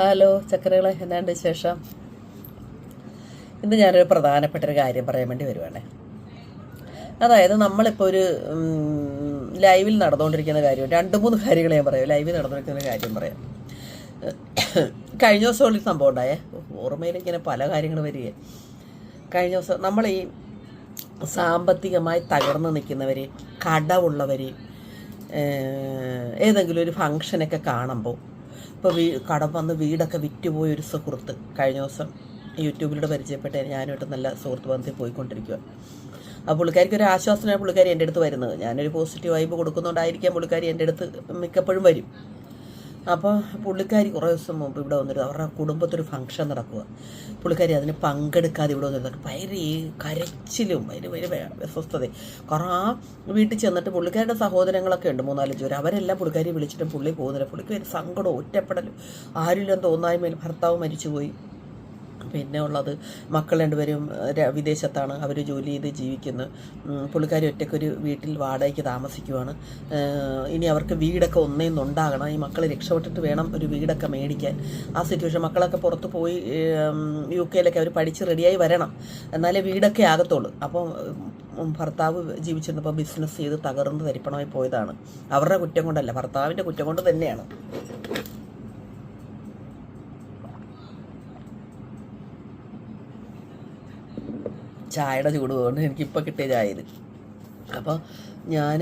Hello ചക്കരകളെ എന്നാണ്ട് വിശേഷം? ഇന്ന് ഞാനൊരു പ്രധാനപ്പെട്ട ഒരു കാര്യം പറയാൻ വേണ്ടി വരുവാണ്. അതായത് നമ്മളിപ്പോൾ ഒരു ലൈവിൽ നടന്നുകൊണ്ടിരിക്കുന്ന കാര്യം രണ്ട് മൂന്ന് കാര്യങ്ങൾ ഞാൻ പറയാം. ലൈവിൽ നടന്നുകൊണ്ടിരിക്കുന്ന കാര്യം പറയാം. കഴിഞ്ഞ ദിവസം ഒരു സംഭവം ഉണ്ടായേ. ഓർമ്മയിൽ ഇങ്ങനെ പല കാര്യങ്ങൾ വരികയെ. കഴിഞ്ഞ ദിവസം നമ്മൾ ഈ സാമ്പത്തികമായി തകർന്നു നിൽക്കുന്നവർ കടവുള്ളവർ ഏതെങ്കിലും ഒരു ഫങ്ഷനൊക്കെ കാണുമ്പോൾ ഇപ്പോൾ വീ കടം വന്ന് വീടൊക്കെ വിറ്റുപോയ ഒരു സുഹൃത്ത് കഴിഞ്ഞ ദിവസം യൂട്യൂബിലൂടെ പരിചയപ്പെട്ട ഞാനായിട്ട് നല്ല സുഹൃത്ത് ബന്ധത്തിൽ പോയിക്കൊണ്ടിരിക്കുക ആ പുള്ളിക്കാരിക്ക് ഒരു ആശ്വാസമാണ് പുള്ളിക്കാരി എന്റെ അടുത്ത് വരുന്നത്. ഞാനൊരു പോസിറ്റീവ് വൈബ് കൊടുക്കുന്നതുകൊണ്ടായിരിക്കാം പുള്ളിക്കാരി എന്റെ അടുത്ത് മിക്കപ്പോഴും വരും. അപ്പോൾ പുള്ളിക്കാരി കുറേ ദിവസം മുമ്പ് ഇവിടെ വന്നിട്ട് അവരുടെ കുടുംബത്തൊരു ഫംഗ്ഷൻ നടക്കുക പുള്ളിക്കാരി അതിന് പങ്കെടുക്കാതെ ഇവിടെ വന്നിരുന്നു. ഭയങ്കര ഈ കരച്ചിലും ഭയങ്കര ഭയങ്കര വ്യസ്വസ്ഥത കുറേ വീട്ടിൽ ചെന്നിട്ട് പുള്ളിക്കാരുടെ സഹോദരങ്ങളൊക്കെ ഉണ്ട് മൂന്നാലഞ്ച് പേര്. അവരെല്ലാം പുള്ളിക്കാരി വിളിച്ചിട്ട് പുള്ളി പോകുന്നില്ല. പുള്ളിക്ക് ഒരു സങ്കടവും ഒറ്റപ്പെടലും ആരിലും തോന്നായ്മയിൽ ഭർത്താവ് മരിച്ചുപോയി. പിന്നെ ഉള്ളത്. മക്കൾ രണ്ടുപേരും വിദേശത്താണ്. അവർ ജോലി ചെയ്ത് ജീവിക്കുന്നു. പുള്ളിക്കാരി ഒറ്റയ്ക്കൊരു വീട്ടിൽ വാടകയ്ക്ക് താമസിക്കുവാണ്. ഇനി അവർക്ക് വീടൊക്കെ ഒന്നേ ഉണ്ടാകണം ഈ മക്കളെ രക്ഷപ്പെട്ടിട്ട് വേണം ഒരു വീടൊക്കെ മേടിക്കാൻ. ആ സിറ്റുവേഷൻ മക്കളൊക്കെ പുറത്ത് പോയി യു കെയിലൊക്കെ അവർ പഠിച്ച് റെഡിയായി വരണം. എന്നാലേ വീടൊക്കെ ആകത്തുള്ളൂ. അപ്പം ഭർത്താവ് ജീവിച്ചിരുന്നപ്പോൾ ബിസിനസ് ചെയ്ത് തകർന്ന് തരിപ്പണമായി പോയതാണ്. അവരുടെ കുറ്റം കൊണ്ടല്ല ഭർത്താവിന്റെ കുറ്റം കൊണ്ട് തന്നെയാണ്. ചായയുടെ ചൂട് എനിക്ക് എനിക്കിപ്പോൾ കിട്ടിയ ചായ അപ്പോൾ ഞാൻ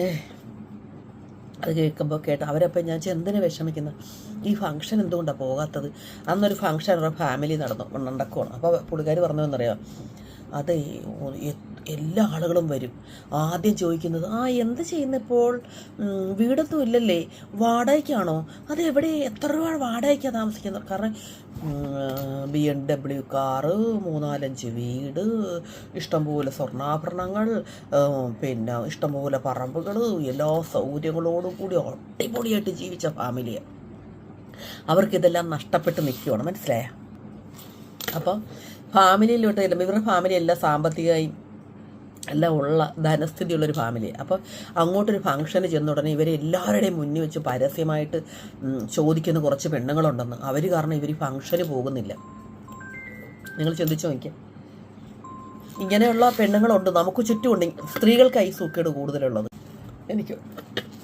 അത് കേൾക്കുമ്പോൾ കേട്ട്. അവരപ്പം ഞാൻ എന്തിനാ വിഷമിക്കുന്നത് ഈ ഫംഗ്ഷൻ എന്തുകൊണ്ടാണ് പോകാത്തത്? അന്നൊരു ഫംഗ്ഷൻ അവരുടെ ഫാമിലി നടന്നു നടക്കുവാണ് അപ്പോൾ പുള്ളിക്കാർ പറഞ്ഞു എന്നറിയാം എ- എല്ലാ ആളുകളും വരും. ആദ്യം ചോദിക്കുന്നത് ആ എന്ത് ചെയ്യുന്നിപ്പോൾ? വീടൊന്നും ഇല്ലല്ലേ? വാടകയ്ക്കാണോ? അത് എവിടെ? എത്ര രൂപ വാടകയ്ക്കാണ് താമസിക്കുന്നത്? കാരണം ബി എം ഡബ്ല്യു കാറ് മൂന്നാലഞ്ച് വീട് ഇഷ്ടംപോലെ സ്വർണാഭരണങ്ങൾ പിന്നെ ഇഷ്ടംപോലെ പറമ്പുകൾ എല്ലാ സൗകര്യങ്ങളോടും കൂടി അടിപൊളിയായിട്ട് ജീവിച്ച ഫാമിലിയാണ് അവർക്കിതെല്ലാം നഷ്ടപ്പെട്ട് നിൽക്കുകയാണ് മനസ്സിലായ? അപ്പം ഫാമിലിയിലോട്ട് ഇവരുടെ ഫാമിലി എല്ലാം സാമ്പത്തികമായി എല്ലാം ഉള്ള ധനസ്ഥിതിയുള്ളൊരു ഫാമിലി അപ്പോൾ അങ്ങോട്ടൊരു ഫംഗ്ഷന് ചെന്ന ഉടനെ ഇവരെ എല്ലാവരുടെയും മുന്നിൽ വെച്ച് പരസ്യമായിട്ട് ചോദിക്കുന്ന കുറച്ച് പെണ്ണുങ്ങളുണ്ടെന്ന്. അവർ കാരണം ഇവർ ഫംഗ്ഷന് പോകുന്നില്ല. നിങ്ങൾ ചിന്തിച്ചു നോക്കിയാൽ ഇങ്ങനെയുള്ള പെണ്ണുങ്ങളുണ്ട്. നമുക്ക് ചുറ്റുമുണ്ട്. സ്ത്രീകൾക്ക് ഐ സൂക്കേട് കൂടുതലുള്ളത്. എനിക്ക്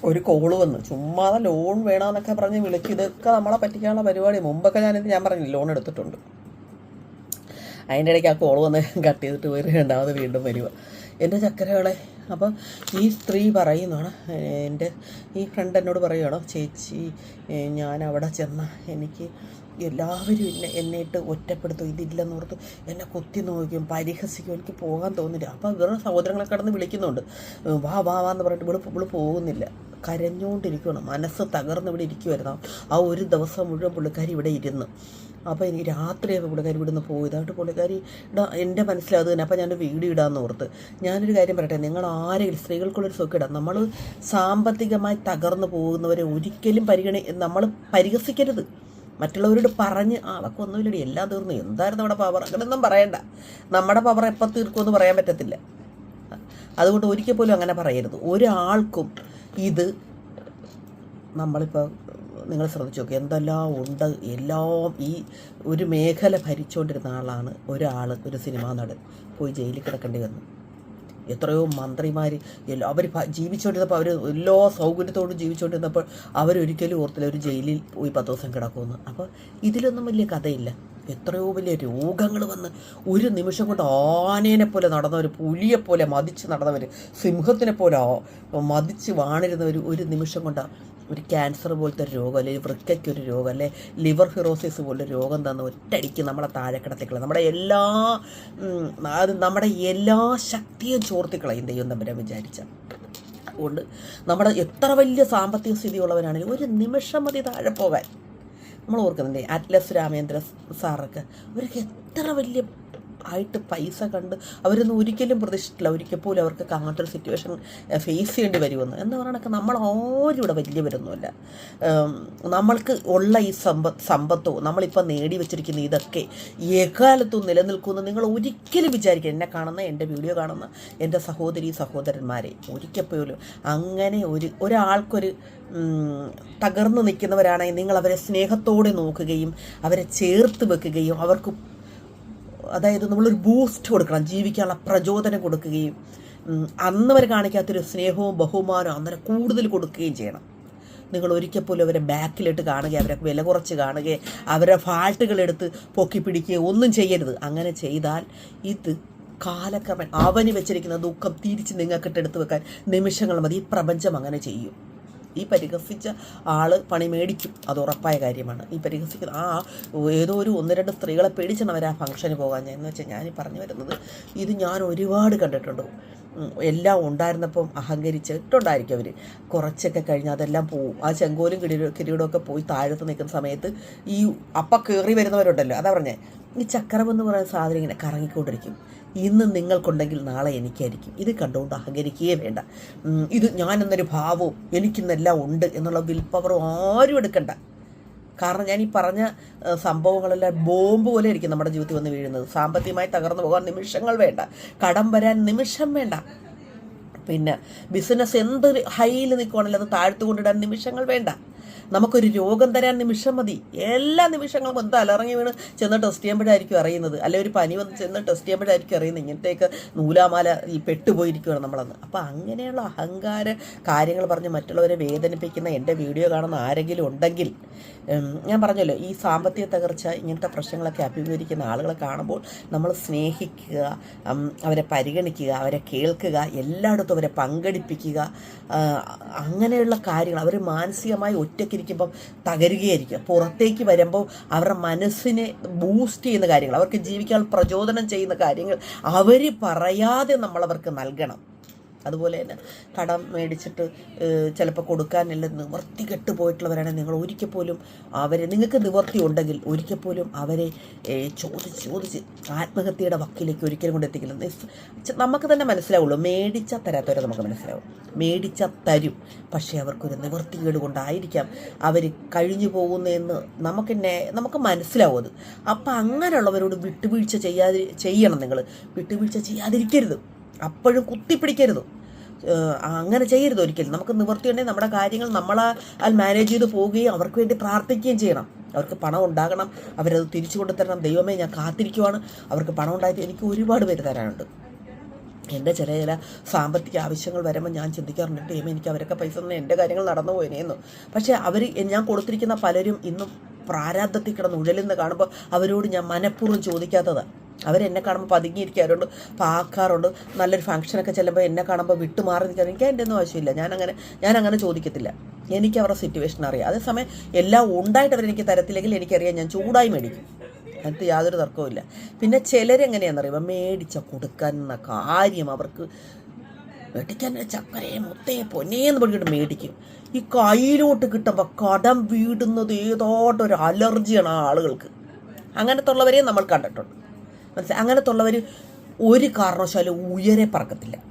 ഒരു കോൾ വന്നു. ചുമ്മാതെ ലോൺ വേണമെന്നൊക്കെ പറഞ്ഞ് വിളിച്ച് ഇതൊക്കെ നമ്മളെ പറ്റിക്കാനുള്ള പരിപാടി. മുമ്പൊക്കെ ഞാനിത് ഞാൻ പറഞ്ഞു ലോൺ എടുത്തിട്ടുണ്ട്. അതിന്റെ ഇടയ്ക്ക് ആ കോൾ വന്ന് കട്ട് ചെയ്തിട്ട് പോയി. രണ്ടാമത് വീണ്ടും വരിക എന്റെ ചക്കരകളെ അപ്പോൾ ഈ സ്ത്രീ പറയുന്നതാണ് എന്റെ ഈ ഫ്രണ്ട് എന്നോട് പറയുകയാണോ ചേച്ചി ഞാൻ അവിടെ ചെന്ന എനിക്ക് എല്ലാവരും എന്നെ എന്നെ ഇട്ട് ഒറ്റപ്പെടുത്തും ഇതില്ലെന്ന് ഓർത്ത് എന്നെ കുത്തി നോക്കും പരിഹസിക്കും എനിക്ക് പോകാൻ തോന്നില്ല. അപ്പോൾ വേറെ സഹോദരങ്ങളെ കടന്ന് വിളിക്കുന്നുണ്ട്. വാ വാ വാ എന്ന് പറഞ്ഞിട്ട് ഇവിടെ ഇവിടെ പോകുന്നില്ല. കരഞ്ഞുകൊണ്ടിരിക്കുകയാണ്. മനസ്സ് തകർന്ന് ഇവിടെ ഇരിക്കുമായിരുന്നു ആ ഒരു ദിവസം മുഴുവൻ പുള്ളിക്കാരി ഇവിടെ ഇരുന്ന്. അപ്പോൾ എനിക്ക് രാത്രിയൊക്കെ പുള്ളിക്കാരി ഇവിടുന്ന് പോയി എന്നിട്ട് പുള്ളിക്കാരി എന്റെ മനസ്സിലത് തന്നെ. അപ്പോൾ ഞാനൊരു വീഡിയോ ഇടാമെന്ന് ഓർത്ത്. ഞാനൊരു കാര്യം പറയട്ടെ. നിങ്ങൾ ആരെങ്കിലും സ്ത്രീകൾക്കുള്ളൊരു സുഖം ഇടാം. നമ്മൾ സാമ്പത്തികമായി തകർന്നു പോകുന്നവരെ ഒരിക്കലും പരിഗണി നമ്മൾ പരിഹസിക്കരുത്. മറ്റുള്ളവരോട് പറഞ്ഞ് ആ അതൊക്കെ ഒന്നുമില്ലടി. എല്ലാം തീർന്നു. എന്തായിരുന്നു നമ്മുടെ പവർ അങ്ങനെയൊന്നും പറയണ്ട. നമ്മുടെ പവർ എപ്പോൾ തീർക്കുമെന്ന് പറയാൻ പറ്റത്തില്ല. അതുകൊണ്ട് ഒരിക്കൽ പോലും അങ്ങനെ പറയരുത്. ഒരാൾക്കും ഇത് നമ്മളിപ്പോൾ നിങ്ങൾ ശ്രദ്ധിച്ചു നോക്കുക എന്തെല്ലാം ഉണ്ട് എല്ലാം ഈ ഒരു മേഖല ഭരിച്ചുകൊണ്ടിരുന്ന ആളാണ് ഒരാൾ ഒരു സിനിമാ നടൻ പോയി ജയിലിൽ കിടക്കേണ്ടി വന്നു. എത്രയോ മന്ത്രിമാർ അവർ ജീവിച്ചുകൊണ്ടിരുന്നപ്പോൾ അവർ എല്ലാ സൗകര്യത്തോടും ജീവിച്ചുകൊണ്ടിരുന്നപ്പോൾ അവരൊരിക്കലും ഓർത്തില്ല ഒരു ജയിലിൽ പോയി പത്ത് ദിവസം കിടക്കുമെന്ന്. അപ്പോൾ ഇതിലൊന്നും വലിയ കഥയില്ല. എത്രയോ വലിയ രോഗങ്ങൾ വന്ന് ഒരു നിമിഷം കൊണ്ട് ആനേനെ പോലെ നടന്നവർ പുലിയെ പോലെ മതിച്ച് നടന്നവർ സിംഹത്തിനെ പോലെ മതിച്ച് വാണിരുന്നവർ ഒരു നിമിഷം കൊണ്ട് ഒരു ക്യാൻസർ പോലത്തെ ഒരു രോഗം അല്ലെങ്കിൽ വൃക്കയ്ക്ക് ഒരു രോഗം അല്ലെ ലിവർ ഫിറോസിസ് പോലൊരു രോഗം തന്ന ഒറ്റയടിക്ക് നമ്മളെ താഴെ കിടത്തിക്കളെ. നമ്മുടെ എല്ലാ അത് നമ്മുടെ എല്ലാ ശക്തിയും ചോർത്തിക്കളയും ദൈവം തമ്പുരാൻ വിചാരിച്ച. അതുകൊണ്ട് നമ്മുടെ എത്ര വലിയ സാമ്പത്തിക സ്ഥിതിയുള്ളവരാണെങ്കിലും ഒരു നിമിഷം മതി താഴെ പോകാൻ. നമ്മൾ ഓർക്കുന്നില്ലേ? അറ്റ്ലസ് രാമേന്ദ്ര സാറൊക്കെ അവരൊക്കെ എത്ര വലിയ ആയിട്ട് പൈസ കണ്ട് അവരൊന്നും ഒരിക്കലും പ്രതീക്ഷിച്ചിട്ടില്ല. ഒരിക്കൽ പോലും അവർക്ക് അങ്ങനത്തെ ഒരു സിറ്റുവേഷൻ ഫേസ് ചെയ്യേണ്ടി വരുമെന്ന്. എന്ന് പറയണൊക്കെ നമ്മൾ ആരും ഇവിടെ വലിയവരൊന്നുമില്ല നമ്മൾക്ക് ഉള്ള ഈ സമ്പത്ത് സമ്പത്തോ നമ്മളിപ്പോൾ നേടി വെച്ചിരിക്കുന്ന ഇതൊക്കെ എക്കാലത്തും നിലനിൽക്കുമെന്ന് നിങ്ങൾ ഒരിക്കലും വിചാരിക്കുക എന്നെ കാണുന്ന എന്റെ വീഡിയോ കാണുന്ന എന്റെ സഹോദരി സഹോദരന്മാരെ ഒരിക്കൽ പോലും അങ്ങനെ ഒരു ഒരാൾക്കൊരു തകർന്നു നിൽക്കുന്നവരാണെങ്കിൽ നിങ്ങൾ അവരെ സ്നേഹത്തോടെ നോക്കുകയും അവരെ ചേർത്ത് വെക്കുകയും അവർക്ക് അതായത് നമ്മളൊരു ബൂസ്റ്റ് കൊടുക്കണം ജീവിക്കാനുള്ള പ്രചോദനം കൊടുക്കുകയും അന്ന് വരെ കാണിക്കാത്തൊരു സ്നേഹവും ബഹുമാനവും അന്നേരം കൂടുതൽ കൊടുക്കുകയും ചെയ്യണം. നിങ്ങൾ ഒരിക്കൽ പോലും അവരെ ബാക്കിലിട്ട് കാണുക അവരെ വില കുറച്ച് കാണുക അവരെ ഫാൾട്ടുകളെടുത്ത് പൊക്കി പിടിക്കുകയോ ഒന്നും ചെയ്യരുത്. അങ്ങനെ ചെയ്താൽ ഇത് കാലക്രമേണ അവന് വെച്ചിരിക്കുന്ന ദുഃഖം തിരിച്ച് നിങ്ങൾക്കിട്ട് എടുത്ത് വെക്കാൻ നിമിഷങ്ങൾ മതി. ഈ പ്രപഞ്ചം അങ്ങനെ ചെയ്യും. ഈ പരിഹസിച്ച ആൾ പണി മേടിക്കും. അത് ഉറപ്പായ കാര്യമാണ്. ഈ പരിഹസിക്കുന്ന ആ ഏതോ ഒരു ഒന്ന് രണ്ട് സ്ത്രീകളെ പേടിച്ചാണ് അവർ ആ ഫംഗ്ഷന് പോകാൻ. എന്ന് വെച്ചാൽ ഞാൻ പറഞ്ഞു വരുന്നത് ഇത് ഞാൻ ഒരുപാട് കണ്ടിട്ടുണ്ട്. എല്ലാം ഉണ്ടായിരുന്നപ്പം അഹങ്കരിച്ചിട്ടുണ്ടായിരിക്കും അവർ കുറച്ചൊക്കെ കഴിഞ്ഞ് അതെല്ലാം പോവും. ആ ചെങ്കോലും കിരീട കിരീടമൊക്കെ പോയി താഴത്ത് നിൽക്കുന്ന സമയത്ത് ഈ അപ്പ കയറി വരുന്നവരുണ്ടല്ലോ. അതാ പറഞ്ഞേ. ഈ ചക്രം എന്ന് പറയുന്ന സാധനം ഇങ്ങനെ കറങ്ങിക്കൊണ്ടിരിക്കും. ഇന്ന് നിങ്ങൾക്കുണ്ടെങ്കിൽ നാളെ എനിക്കായിരിക്കും. ഇത് കണ്ടുകൊണ്ട് അഹങ്കരിക്കുകയേ വേണ്ട. ഇത് ഞാൻ എന്നൊരു ഭാവവും എനിക്കിന്നെല്ലാം ഉണ്ട് എന്നുള്ള വിൽ പവർ ആരും എടുക്കണ്ട. കാരണം ഞാൻ ഈ പറഞ്ഞ സംഭവങ്ങളെല്ലാം ബോംബ് പോലെ ആയിരിക്കും നമ്മുടെ ജീവിതത്തിൽ വന്ന് വീഴുന്നത്. സാമ്പത്തികമായി തകർന്നു പോകാൻ നിമിഷങ്ങൾ വേണ്ട. കടം വരാൻ നിമിഷം വേണ്ട. പിന്നെ ബിസിനസ് എന്ത് ഹൈയിൽ നിൽക്കുവാണല്ലോ അത് താഴ്ത്തു കൊണ്ടിടാൻ നിമിഷങ്ങൾ വേണ്ട. നമുക്കൊരു രോഗം തരാൻ നിമിഷം മതി. എല്ലാ നിമിഷങ്ങളും എന്താ അലറങ്ങി വീണ് ചെന്ന് ടെസ്റ്റ് ചെയ്യുമ്പോഴായിരിക്കും അറിയുന്നത്. അല്ലെ ഒരു പനി വന്ന് ചെന്ന് ടെസ്റ്റ് ചെയ്യുമ്പോഴായിരിക്കും അറിയുന്നത്. ഇങ്ങനത്തെയൊക്കെ നൂലാമാല പെട്ടുപോയിരിക്കുകയാണ് നമ്മളന്ന്. അപ്പോൾ അങ്ങനെയുള്ള അഹങ്കാര കാര്യങ്ങൾ പറഞ്ഞ് മറ്റുള്ളവരെ വേദനിപ്പിക്കുന്ന എന്റെ വീഡിയോ കാണുന്ന ആരെങ്കിലും ഉണ്ടെങ്കിൽ ഞാൻ പറഞ്ഞല്ലോ ഈ സാമ്പത്തിക തകർച്ച ഇങ്ങനത്തെ പ്രശ്നങ്ങളൊക്കെ അഭിമുഖീകരിക്കുന്ന ആളുകളെ കാണുമ്പോൾ നമ്മൾ സ്നേഹിക്കുക അവരെ പരിഗണിക്കുക അവരെ കേൾക്കുക എല്ലായിടത്തും അവരെ പങ്കെടുപ്പിക്കുക അങ്ങനെയുള്ള കാര്യങ്ങൾ അവർ മാനസികമായി ഒറ്റയ്ക്കിരിക്കുമ്പം തകരുകയായിരിക്കും. പുറത്തേക്ക് വരുമ്പോൾ അവരുടെ മനസ്സിനെ ബൂസ്റ്റ് ചെയ്യുന്ന കാര്യങ്ങൾ അവർക്ക് ജീവിക്കാൻ പ്രചോദനം ചെയ്യുന്ന കാര്യങ്ങൾ അവർ പറയാതെ നമ്മൾ അവർക്ക് നൽകണം. അതുപോലെ തന്നെ കടം മേടിച്ചിട്ട് ചിലപ്പോൾ കൊടുക്കാനില്ല നിവർത്തി കെട്ട് പോയിട്ടുള്ളവരാണെങ്കിൽ നിങ്ങൾ ഒരിക്കൽ പോലും അവരെ നിങ്ങൾക്ക് നിവർത്തി ഉണ്ടെങ്കിൽ ഒരിക്കൽ പോലും അവരെ ചോദിച്ച് ചോദിച്ച് ആത്മഹത്യയുടെ വക്കിലേക്ക് ഒരിക്കലും കൊണ്ട് എത്തിക്കില്ല. നമുക്ക് തന്നെ മനസ്സിലാവുള്ളൂ. മേടിച്ച തരാത്തവരെ നമുക്ക് മനസ്സിലാവും. മേടിച്ച തരും. പക്ഷേ അവർക്കൊരു നിവർത്തികേട് കൊണ്ടായിരിക്കാം അവർ കഴിഞ്ഞു പോകുന്നതെന്ന് നമുക്ക് നമുക്ക് മനസ്സിലാവും അത്. അപ്പം അങ്ങനെയുള്ളവരോട് വിട്ടുവീഴ്ച ചെയ്യാതി ചെയ്യണം നിങ്ങൾ. വിട്ടുവീഴ്ച ചെയ്യാതിരിക്കരുത്. അപ്പോഴും കുത്തിപ്പിടിക്കരുത്. അങ്ങനെ ചെയ്യരുത് ഒരിക്കലും. നമുക്ക് നിവർത്തിയുണ്ടെങ്കിൽ നമ്മുടെ കാര്യങ്ങൾ നമ്മളാൽ മാനേജ് ചെയ്ത് പോവുകയും അവർക്ക് വേണ്ടി പ്രാർത്ഥിക്കുകയും ചെയ്യണം. അവർക്ക് പണം ഉണ്ടാകണം. അവരത് തിരിച്ചു കൊണ്ടു തരണം ദൈവമേ ഞാൻ കാത്തിരിക്കുവാണ്. അവർക്ക് പണം ഉണ്ടായിട്ട് എനിക്ക് ഒരുപാട് പേര് തരാനുണ്ട്. എന്റെ ചില ചില സാമ്പത്തിക ആവശ്യങ്ങൾ വരുമ്പോൾ ഞാൻ ചിന്തിക്കാറുണ്ട് ടീം എനിക്ക് അവരൊക്കെ പൈസ തന്നെ എന്റെ കാര്യങ്ങൾ നടന്നു പോയനേന്നു പക്ഷേ അവർ ഞാൻ കൊടുത്തിരിക്കുന്ന പലരും ഇന്നും പ്രാരാബ്ധത്തിൽ കിടന്ന് ഉഴലുന്ന കാണുമ്പോൾ അവരോട് ഞാൻ മനഃപൂർവം ചോദിക്കാത്തതാണ് അവരെന്നെ കാണുമ്പോൾ പതുങ്ങിയിരിക്കാറുണ്ട് പാക്കാറുണ്ട്. നല്ലൊരു ഫംഗ്ഷനൊക്കെ ചെല്ലുമ്പോൾ എന്നെ കാണുമ്പോൾ വിട്ടുമാറി നിൽക്കാൻ എനിക്ക് എന്റെ ഒന്നും ആവശ്യമില്ല. ഞാനങ്ങനെ ഞാനങ്ങനെ ചോദിക്കത്തില്ല. എനിക്ക് അവരുടെ സിറ്റുവേഷൻ അറിയാം. അതേസമയം എല്ലാം ഉണ്ടായിട്ട് അവരെനിക്ക് തരത്തില്ലെങ്കിൽ എനിക്കറിയാം ഞാൻ ചൂടായി മേടിക്കും. അതിനകത്ത് യാതൊരു തർക്കവുമില്ല പിന്നെ ചിലരെങ്ങനെയാണെന്നറിയുമ്പോൾ മേടിച്ച കൊടുക്കാൻ എന്ന കാര്യം അവർക്ക് മേടിക്കാൻ ചക്കരയെ മുത്തയെ പൊന്നേന്ന് പറഞ്ഞിട്ട് മേടിക്കും. ഈ കയ്യിലോട്ട് കിട്ടുമ്പോൾ കടം വീടുന്നത് ഏതോട്ടൊരു അലർജിയാണ് ആളുകൾക്ക്. അങ്ങനത്തെ ഉള്ളവരെയും നമ്മൾ കണ്ടിട്ടുണ്ട്. മനസ്സിലായി? അങ്ങനത്തെ ഉള്ളവർ ഒരു കാരണവശാലും ഉയരെ പറക്കത്തില്ല.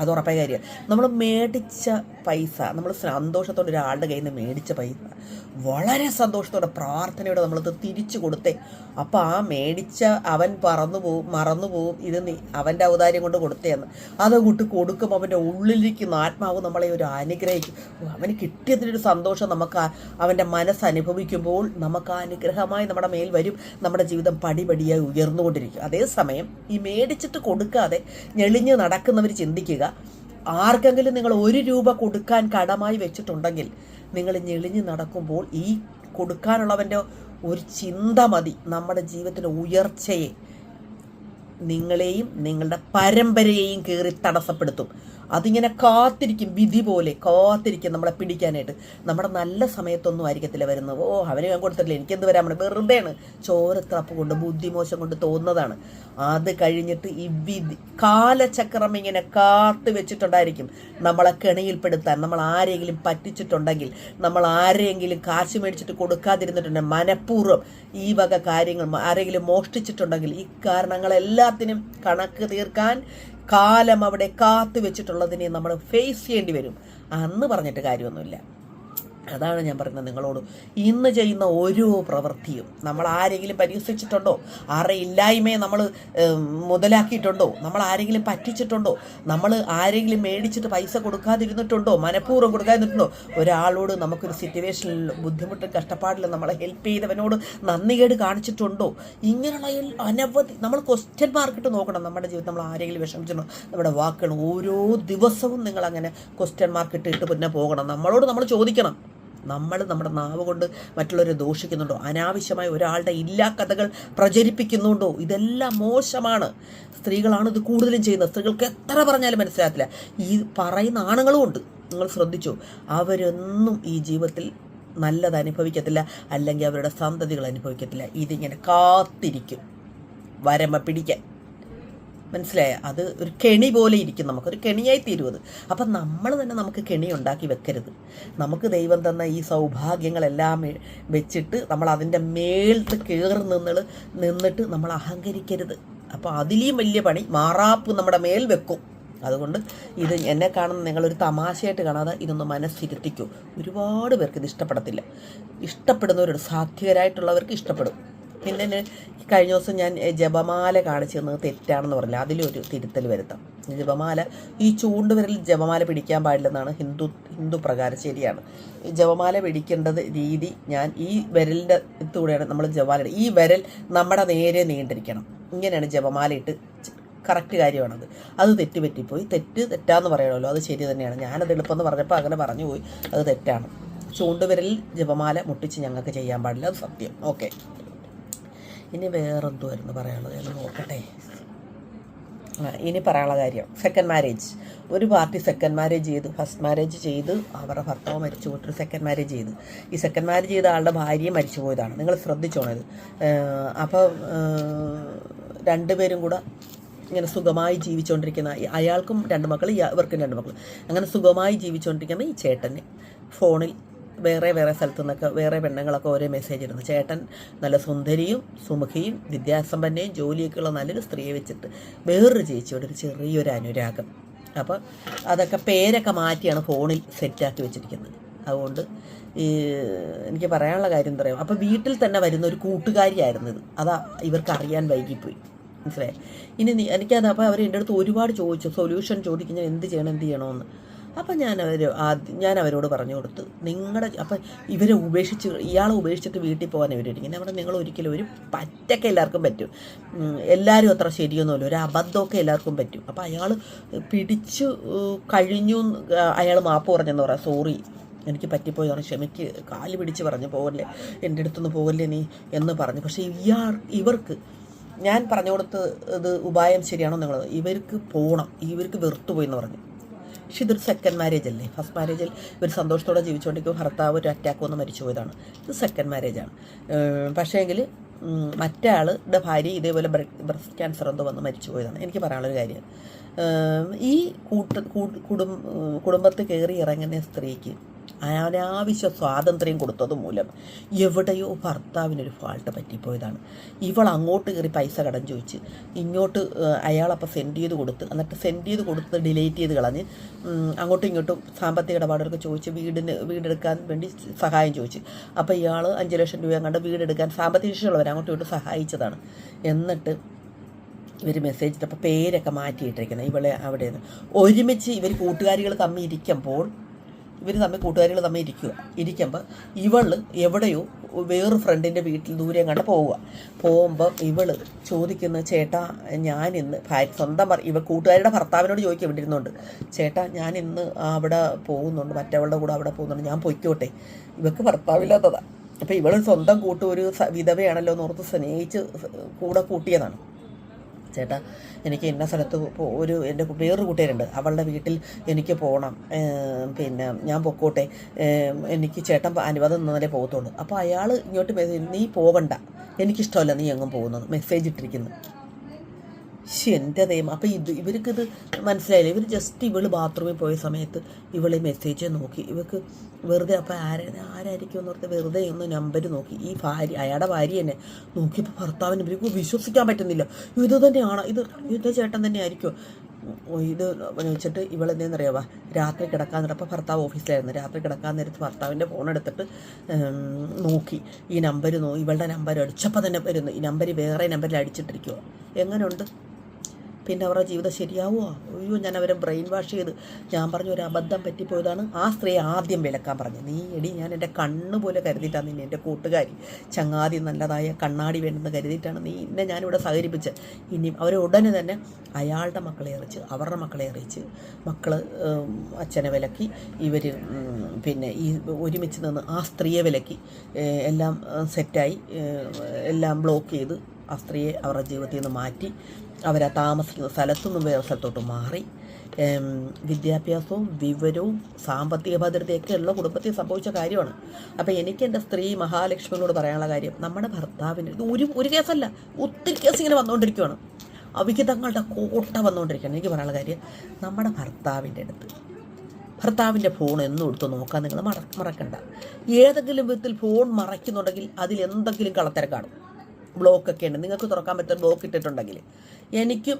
അത് ഉറപ്പായ കാര്യം. നമ്മൾ മേടിച്ച പൈസ നമ്മൾ സന്തോഷത്തോടെ ഒരാളുടെ കയ്യിൽ നിന്ന് മേടിച്ച പൈസ വളരെ സന്തോഷത്തോടെ പ്രാർത്ഥനയോടെ നമ്മളത് തിരിച്ചു കൊടുത്തേ. അപ്പോൾ ആ മേടിച്ച അവൻ പറന്നു പോവും മറന്നു പോവും ഇത് നീ അവന്റെ ഔദാര്യം കൊണ്ട് കൊടുത്തേന്ന്. അത് കൂട്ട് കൊടുക്കുമ്പോൾ അവന്റെ ഉള്ളിലിരിക്കുന്ന ആത്മാവ് നമ്മളെ ഒരു അനുഗ്രഹിക്കും. അവന് കിട്ടിയതിനൊരു സന്തോഷം നമുക്ക് അവന്റെ മനസ്സ് അനുഭവിക്കുമ്പോൾ നമുക്ക് അനുഗ്രഹമായി നമ്മുടെ മേൽ വരും. നമ്മുടെ ജീവിതം പടിപടിയായി ഉയർന്നുകൊണ്ടിരിക്കും. അതേസമയം ഈ മേടിച്ചിട്ട് കൊടുക്കാതെ ഞെളിഞ്ഞ് നടക്കുന്നവർ ചിന്തിക്കുക ആർക്കെങ്കിലും നിങ്ങൾ ഒരു രൂപ കൊടുക്കാൻ കടമായി വെച്ചിട്ടുണ്ടെങ്കിൽ നിങ്ങൾ ഞെളിഞ്ഞ് നടക്കുമ്പോൾ ഈ കൊടുക്കാനുള്ളവന്റെ ഒരു ചിന്ത മതി. നമ്മുടെ ജീവിതത്തിന്റെ ഉയർച്ചയെ നിങ്ങളെയും നിങ്ങളുടെ പരമ്പരയെയും കയറി തടസ്സപ്പെടുത്തും. അതിങ്ങനെ കാത്തിരിക്കും വിധി പോലെ കാത്തിരിക്കും നമ്മളെ പിടിക്കാനായിട്ട്. നമ്മുടെ നല്ല സമയത്തൊന്നും ആയിരിക്കത്തില്ല വരുന്നത്. ഓ അവന് ഞാൻ കൊടുത്തിട്ടില്ല. എനിക്കെന്ത് പറ്റും? വെറുതെയാണ്. ചോരത്തപ്പ് കൊണ്ട് ബുദ്ധിമോശം കൊണ്ട് തോന്നുന്നതാണ്. അത് കഴിഞ്ഞിട്ട് ഈ വിധി കാലചക്രം ഇങ്ങനെ കാത്തു വെച്ചിട്ടുണ്ടായിരിക്കും. നമ്മളെ കെണിയിൽപ്പെടുത്താൻ നമ്മൾ ആരെങ്കിലും പറ്റിച്ചിട്ടുണ്ടെങ്കിൽ നമ്മൾ ആരെങ്കിലും കാശ് മേടിച്ചിട്ട് കൊടുക്കാതിരുന്നിട്ടുണ്ടെങ്കിൽ മനഃപൂർവം ഈ വക കാര്യങ്ങൾ ആരെങ്കിലും മോഷ്ടിച്ചിട്ടുണ്ടെങ്കിൽ ഈ കാരണങ്ങളെല്ലാത്തിനും കണക്ക് തീർക്കാൻ കാലം അവിടെ കാത്തു വെച്ചിട്ടുള്ളതിനെ നമ്മൾ ഫേസ് ചെയ്യേണ്ടി വരും. അന്ന് പറഞ്ഞിട്ട് കാര്യമൊന്നുമില്ല. അതാണ് ഞാൻ പറയുന്നത് നിങ്ങളോട്. ഇന്ന് ചെയ്യുന്ന ഓരോ പ്രവൃത്തിയും നമ്മൾ ആരെങ്കിലും പരിഹസിച്ചിട്ടുണ്ടോ ആരുടെ ഇല്ലായ്മയെ നമ്മൾ മുതലാക്കിയിട്ടുണ്ടോ? നമ്മൾ ആരെങ്കിലും പറ്റിച്ചിട്ടുണ്ടോ? നമ്മൾ ആരെങ്കിലും മേടിച്ചിട്ട് പൈസ കൊടുക്കാതിരുന്നിട്ടുണ്ടോ? മനഃപൂർവം കൊടുക്കാതിരുന്നിട്ടുണ്ടോ? ഒരാളോട് നമുക്കൊരു സിറ്റുവേഷനിൽ ബുദ്ധിമുട്ട് കഷ്ടപ്പാടിൽ നമ്മളെ ഹെൽപ്പ് ചെയ്തവനോട് നന്ദികേട് കാണിച്ചിട്ടുണ്ടോ? ഇങ്ങനെയുള്ള അനവധി നമ്മൾ ക്വസ്റ്റ്യൻ മാർക്കിട്ട് നോക്കണം. നമ്മുടെ ജീവിതം നമ്മൾ ആരെങ്കിലും വിഷമിച്ചിട്ടുണ്ടോ? നമ്മുടെ വാക്കുകൾ ഓരോ ദിവസവും നിങ്ങൾ അങ്ങനെ ക്വസ്റ്റ്യൻ മാർക്കിട്ട് ഇട്ട് പിന്നെ പോകണം. നമ്മളോട് നമ്മൾ ചോദിക്കണം. നമ്മൾ നമ്മുടെ നാവ് കൊണ്ട് മറ്റുള്ളവരെ ദോഷിക്കുന്നുണ്ടോ? അനാവശ്യമായ ഒരാളുടെ ഇല്ലാ കഥകൾ പ്രചരിപ്പിക്കുന്നുണ്ടോ? ഇതെല്ലാം മോശമാണ്. സ്ത്രീകളാണ് ഇത് കൂടുതലും ചെയ്യുന്നത്. സ്ത്രീകൾക്ക് എത്ര പറഞ്ഞാലും മനസ്സിലാകത്തില്ല. ഈ പറയുന്ന ആണുങ്ങളും ഉണ്ട്. നിങ്ങൾ ശ്രദ്ധിച്ചു? അവരൊന്നും ഈ ജീവിതത്തിൽ നല്ലത് അനുഭവിക്കത്തില്ല. അല്ലെങ്കിൽ അവരുടെ സന്തതികൾ അനുഭവിക്കത്തില്ല. ഇതിങ്ങനെ കാത്തിരിക്കും. വരമ പിടിക്കാൻ. മനസ്സിലായ? അത് ഒരു കെണി പോലെ ഇരിക്കും നമുക്ക് ഒരു കെണിയായി തീരും അത് അപ്പം നമ്മൾ തന്നെ നമുക്ക് കെണി ഉണ്ടാക്കി വെക്കരുത്. നമുക്ക് ദൈവം തന്ന ഈ സൗഭാഗ്യങ്ങളെല്ലാം വെച്ചിട്ട് നമ്മൾ അതിന്റെ മേൽത്ത് കയറി നിന്ന് നിന്നിട്ട് നമ്മൾ അഹങ്കരിക്കരുത്. അപ്പോൾ അതിലെയും വലിയ പണി മാറാപ്പ് നമ്മുടെ മേൽ വെക്കും. അതുകൊണ്ട് ഇത് എന്നെ കാണുന്ന നിങ്ങളൊരു തമാശയായിട്ട് കാണാതെ ഇതൊന്ന് മനസ്സിരുത്തിക്കൂ. ഒരുപാട് പേർക്ക് ഇത് ഇഷ്ടപ്പെടത്തില്ല. ഇഷ്ടപ്പെടുന്നവരോട് സാധ്യകരായിട്ടുള്ളവർക്ക് ഇഷ്ടപ്പെടും. പിന്നെ കഴിഞ്ഞ ദിവസം ഞാൻ ജപമാല കാണിച്ചു തന്നത് തെറ്റാണെന്ന് പറഞ്ഞില്ല. അതിലൊരു തിരുത്തൽ വരുത്താം. ജപമാല ഈ ചൂണ്ടുവിരൽ ജപമാല പിടിക്കാൻ പാടില്ലെന്നാണ് ഹിന്ദു ഹിന്ദു പ്രകാരം ശരിയാണ്. ജപമാല പിടിക്കേണ്ടത് രീതി ഞാൻ ഈ വിരലിന്റെ കൂടെയാണ് നമ്മൾ ജപമാല ഈ വിരൽ നമ്മുടെ നേരെ നീണ്ടിരിക്കണം. ഇങ്ങനെയാണ് ജപമാല ഇട്ട് കറക്റ്റ് കാര്യമാണത്. അത് തെറ്റ് പറ്റിപ്പോയി. തെറ്റ് തെറ്റാന്ന് പറയണമല്ലോ. അത് ശരി തന്നെയാണ്. ഞാനത് എളുപ്പമെന്ന് പറഞ്ഞപ്പോൾ അങ്ങനെ പറഞ്ഞു പോയി. അത് തെറ്റാണ്. ചൂണ്ടുവിരലിൽ ജപമാല മുട്ടിച്ച് ഞങ്ങൾക്ക് ചെയ്യാൻ പാടില്ല. അത് സത്യം. ഓക്കെ. ഇനി വേറെന്തുമായിരുന്നു പറയാനുള്ളത്. ഞാൻ നോക്കട്ടെ. ഇനി പറയാനുള്ള കാര്യം. സെക്കൻഡ് മാരേജ് ഒരു പാർട്ടി സെക്കൻഡ് മാരേജ് ചെയ്ത്. ഫസ്റ്റ് മാരേജ് ചെയ്ത് അവരുടെ ഭർത്താവ് മരിച്ചു. പോയിട്ട് സെക്കൻഡ് മാരേജ് ചെയ്ത്. ഈ സെക്കൻഡ് മാരേജ് ചെയ്ത ആളുടെ ഭാര്യയും മരിച്ചു പോയതാണ്. നിങ്ങൾ ശ്രദ്ധിച്ചോണത് അപ്പോൾ രണ്ടുപേരും കൂടെ ഇങ്ങനെ സുഖമായി ജീവിച്ചുകൊണ്ടിരിക്കുന്ന അയാൾക്കും രണ്ട് മക്കൾ ഇവർക്കും രണ്ട് മക്കൾ അങ്ങനെ സുഖമായി ജീവിച്ചുകൊണ്ടിരിക്കുന്ന ഈ ചേട്ടന് ഫോണിൽ വേറെ വേറെ സ്ഥലത്തു നിന്നൊക്കെ വേറെ പെണ്ണുങ്ങളൊക്കെ ഓരോ മെസ്സേജ് ഇടുന്നു. ചേട്ടൻ നല്ല സുന്ദരിയും സുമുഖിയും വിദ്യാസമ്പന്നയും ജോലിയൊക്കെ ഉള്ള നല്ലൊരു സ്ത്രീയെ വെച്ചിട്ട് വേറൊരു ചേച്ചിയോട് ഒരു ചെറിയൊരു അനുരാഗം. അപ്പോൾ അതൊക്കെ പേരൊക്കെ മാറ്റിയാണ് ഫോണിൽ സെറ്റാക്കി വെച്ചിരിക്കുന്നത്. അതുകൊണ്ട് ഈ എനിക്ക് പറയാനുള്ള കാര്യം എന്താ പറയുക അപ്പോൾ വീട്ടിൽ തന്നെ വരുന്ന ഒരു കൂട്ടുകാരിയായിരുന്നു ഇത്. അതാ ഇവർക്ക് അറിയാൻ വൈകിപ്പോയി. മനസ്സിലായി? ഇനി എനിക്കത് അപ്പോൾ അവർ എന്റെ അടുത്ത് ഒരുപാട് ചോദിച്ചു. സൊല്യൂഷൻ ചോദിക്കുന്ന എന്ത് ചെയ്യണം എന്ത് ചെയ്യണമെന്ന് അപ്പം ഞാൻ അവർ ഞാൻ അവരോട് പറഞ്ഞു കൊടുത്തു. നിങ്ങളുടെ അപ്പം ഇവരെ ഉപേക്ഷിച്ച് ഇയാളെ ഉപേക്ഷിച്ചിട്ട് വീട്ടിൽ പോകാൻ ഇവരിരിക്കുന്നത് അവിടെ നിങ്ങൾ ഒരിക്കലും ഒരു പറ്റൊക്കെ എല്ലാവർക്കും പറ്റും. എല്ലാവരും അത്ര ശരിയൊന്നുമില്ല. ഒരു അബദ്ധമൊക്കെ എല്ലാവർക്കും പറ്റും. അപ്പം അയാൾ പിടിച്ചു കഴിഞ്ഞു അയാൾ മാപ്പ് പറഞ്ഞെന്ന് പറയാം സോറി എനിക്ക് പറ്റിപ്പോയി. പറഞ്ഞു ക്ഷമിക്ക്. കാൽ പിടിച്ച് പറഞ്ഞു പോകല്ലേ എന്റെ അടുത്തൊന്ന് പോകല്ലേ നീ? എന്ന് പറഞ്ഞു. പക്ഷേ ഇയാൾ ഇവർക്ക് ഞാൻ പറഞ്ഞു കൊടുത്തത് ഉപായം ശരിയാണോ നിങ്ങൾ ഇവർക്ക് പോകണം ഇവർക്ക് വെറുത്തുപോയി എന്ന് പറഞ്ഞു. പക്ഷെ ഇതൊരു സെക്കൻഡ് മാരേജ് അല്ലേ ഫസ്റ്റ് മാരേജിൽ ഇവർ സന്തോഷത്തോടെ ജീവിച്ചുകൊണ്ടിരിക്കും ഭർത്താവ് ഒരു അറ്റാക്ക് വന്ന് മരിച്ചു പോയതാണ്. ഇത് സെക്കൻഡ് മാരേജാണ് പക്ഷേങ്കിൽ മറ്റേ ആളുടെ ഭാര്യ ഇതേപോലെ ബ്രസ്റ്റ് ക്യാൻസർ എന്തോ വന്ന് മരിച്ചു പോയതാണ്. എനിക്ക് പറയാനുള്ളൊരു കാര്യം. ഈ കൂട്ട് കൂട്ട്- കുടും കുടുംബത്ത് കയറി ഇറങ്ങുന്ന സ്ത്രീക്ക് അനാവശ്യ സ്വാതന്ത്ര്യം കൊടുത്തത് മൂലം എവിടെയോ ഭർത്താവിനൊരു ഫാൾട്ട് പറ്റിപ്പോയതാണ്. ഇവൾ അങ്ങോട്ട് കയറി പൈസ കടം ചോദിച്ച് ഇങ്ങോട്ട് അയാളപ്പോൾ സെൻഡ് ചെയ്ത് കൊടുത്ത് എന്നിട്ട് സെൻഡ് ചെയ്ത് കൊടുത്ത് ഡിലേറ്റ് ചെയ്ത് കളഞ്ഞ് അങ്ങോട്ടും ഇങ്ങോട്ടും സാമ്പത്തിക ഇടപാടുകളൊക്കെ ചോദിച്ച് വീടിന് വീടെടുക്കാൻ വേണ്ടി സഹായം ചോദിച്ച്. അപ്പോൾ ഇയാൾ അഞ്ച് ലക്ഷം രൂപ കണ്ട് വീടെടുക്കാൻ സാമ്പത്തിക ശേഷിയുള്ളവർ അങ്ങോട്ടും ഇങ്ങോട്ടും സഹായിച്ചതാണ്. എന്നിട്ട് ഇവർ മെസ്സേജ് ഇട്ടപ്പോൾ പേരൊക്കെ മാറ്റിയിട്ടിരിക്കുന്നത് ഇവളെ അവിടെ നിന്ന് ഒരുമിച്ച് ഇവർ കൂട്ടുകാരികൾ തമ്മിൽ ഇരിക്കുമ്പോൾ ഇവർ തമ്മിൽ കൂട്ടുകാരികൾ തമ്മിൽ ഇരിക്കുക. ഇരിക്കുമ്പോൾ ഇവൾ എവിടെയോ വേറൊരു ഫ്രണ്ടിന്റെ വീട്ടിൽ ദൂരെ കണ്ട് പോവുക. പോകുമ്പം ഇവൾ ചോദിക്കുന്ന ചേട്ടാ ഞാൻ ഇന്ന് സ്വന്തം ഇവ കൂട്ടുകാരുടെ ഭർത്താവിനോട് ചോദിക്കുക ഇവിടെ ഇരുന്നുണ്ട് ചേട്ടാ ഞാൻ ഇന്ന് അവിടെ പോകുന്നുണ്ട്. മറ്റവളുടെ കൂടെ അവിടെ പോകുന്നുണ്ട്. ഞാൻ പൊയ്ക്കോട്ടെ. ഇവക്ക് ഭർത്താവില്ലാത്തതാണ് അപ്പോൾ ഇവൾ സ്വന്തം കൂട്ടു ഒരു വിധവയാണല്ലോ എന്ന് ഓർത്ത് സ്നേഹിച്ച് കൂടെ കൂട്ടിയതാണ്. ചേട്ടാ എനിക്ക് ഇന്ന സ്ഥലത്ത് ഒരു എന്റെ വേറൊരു കൂട്ടുകാരുണ്ട് അവളുടെ വീട്ടിൽ എനിക്ക് പോകണം പിന്നെ ഞാൻ പൊക്കോട്ടെ. എനിക്ക് ചേട്ടൻ അനുവാദം നിന്നാലേ പോകത്തുള്ളൂ. അപ്പോൾ അയാൾ ഇങ്ങോട്ട് മെസ്സേജ് നീ പോകണ്ട. എനിക്കിഷ്ടമല്ല നീ എങ്ങും പോകുന്നത്. മെസ്സേജ് ഇട്ടിരിക്കുന്നു. എന്റെ ദൈവം അപ്പോൾ ഇത് ഇവർക്കിത് മനസ്സിലായില്ല? ഇവർ ജസ്റ്റ് ഇവൾ ബാത്റൂമിൽ പോയ സമയത്ത് ഇവൾ മെസ്സേജ് നോക്കി. ഇവർക്ക് വെറുതെ അപ്പോൾ ആരാ ആരായിരിക്കും എന്ന് പറഞ്ഞാൽ വെറുതെ ഒന്ന് നമ്പർ നോക്കി. ഈ ഭാര്യ അയാളുടെ ഭാര്യ തന്നെ നോക്കിയപ്പോൾ ഭർത്താവിന് ഇവർക്ക് വിശ്വസിക്കാൻ പറ്റുന്നില്ല. ഇത് തന്നെയാണ്. ഇത് ഇത് ചേട്ടൻ തന്നെ ആയിരിക്കും ഇത് വെച്ചിട്ട് ഇവളെന്തെന്നറിയാവാ രാത്രി കിടക്കാൻ നേരം അപ്പോൾ ഭർത്താവ് ഓഫീസിലായിരുന്നു. രാത്രി കിടക്കാൻ നേരത്ത് ഭർത്താവിന്റെ ഫോൺ എടുത്തിട്ട് നോക്കി. ഈ നമ്പർ നോ ഇവളുടെ നമ്പർ അടിച്ചപ്പോൾ തന്നെ വരുന്നു. ഈ നമ്പർ വേറെ നമ്പറിൽ അടിച്ചിട്ടിരിക്കുമോ എങ്ങനെയുണ്ട് പിന്നെ അവരുടെ ജീവിതം ശരിയാവുമോ അയ്യോ ഞാൻ അവരെ ബ്രെയിൻ വാഷ് ചെയ്ത് ഞാൻ പറഞ്ഞു ഒരു അബദ്ധം പറ്റിപ്പോയതാണ്. ആ സ്ത്രീ ആദ്യം വിലക്കാൻ പറഞ്ഞു. നീ എടി ഞാൻ എന്റെ കണ്ണ് പോലെ കരുതിയിട്ടാണ് നിന്നെ എന്റെ കൂട്ടുകാരി. ചങ്ങാതി നല്ലതായ കണ്ണാടി വേണ്ടെന്ന് കരുതിയിട്ടാണ് നീ എന്നെ ഞാനിവിടെ സഹകരിപ്പിച്ച്. ഇനി അവരെ ഉടനെ തന്നെ അയാളുടെ മക്കളെ അറിയിച്ച് അവരുടെ മക്കളെ അറിയിച്ച് മക്കൾ അച്ഛനെ വിലക്കി ഇവർ പിന്നെ ഈ ഒരുമിച്ച് നിന്ന് ആ സ്ത്രീയെ വിലക്കി എല്ലാം സെറ്റായി എല്ലാം ബ്ലോക്ക് ചെയ്ത് ആ സ്ത്രീയെ അവരുടെ ജീവിതത്തിൽ നിന്ന് മാറ്റി അവരെ താമസിക്കുന്ന സ്ഥലത്തുനിന്ന് വേറെ സ്ഥലത്തോട്ട് മാറി. വിദ്യാഭ്യാസവും വിവരവും സാമ്പത്തിക ഭദ്രതയൊക്കെ ഉള്ള കുടുംബത്തിൽ സംഭവിച്ച കാര്യമാണ്. അപ്പോൾ എനിക്ക് എന്റെ സ്ത്രീ മഹാലക്ഷ്മിയോട് പറയാനുള്ള കാര്യം നമ്മുടെ ഭർത്താവിന് ഒരു ഒരു കേസല്ല ഒത്തിരി കേസ് ഇങ്ങനെ വന്നുകൊണ്ടിരിക്കുകയാണ് അവിഹിതങ്ങളുടെ കോട്ട വന്നുകൊണ്ടിരിക്കുകയാണ് എനിക്ക് പറയാനുള്ള കാര്യം നമ്മുടെ ഭർത്താവിന്റെ അടുത്ത് ഭർത്താവിന്റെ ഫോൺ എന്നും എടുത്ത് നോക്കാൻ നിങ്ങൾ മറ മറക്കണ്ട. ഏതെങ്കിലും വിധത്തിൽ ഫോൺ മറയ്ക്കുന്നുണ്ടെങ്കിൽ അതിൽ എന്തെങ്കിലും കളത്തരം കാണും. ബ്ലോക്കൊക്കെ ഉണ്ട്. നിങ്ങൾക്ക് തുറക്കാൻ പറ്റുന്ന ബ്ലോക്ക് ഇട്ടിട്ടുണ്ടെങ്കിൽ എനിക്കും